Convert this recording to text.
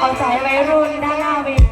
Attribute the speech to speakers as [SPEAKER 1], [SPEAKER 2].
[SPEAKER 1] เอาใจไว้รุ่น
[SPEAKER 2] ด้า
[SPEAKER 1] นหน้าเวที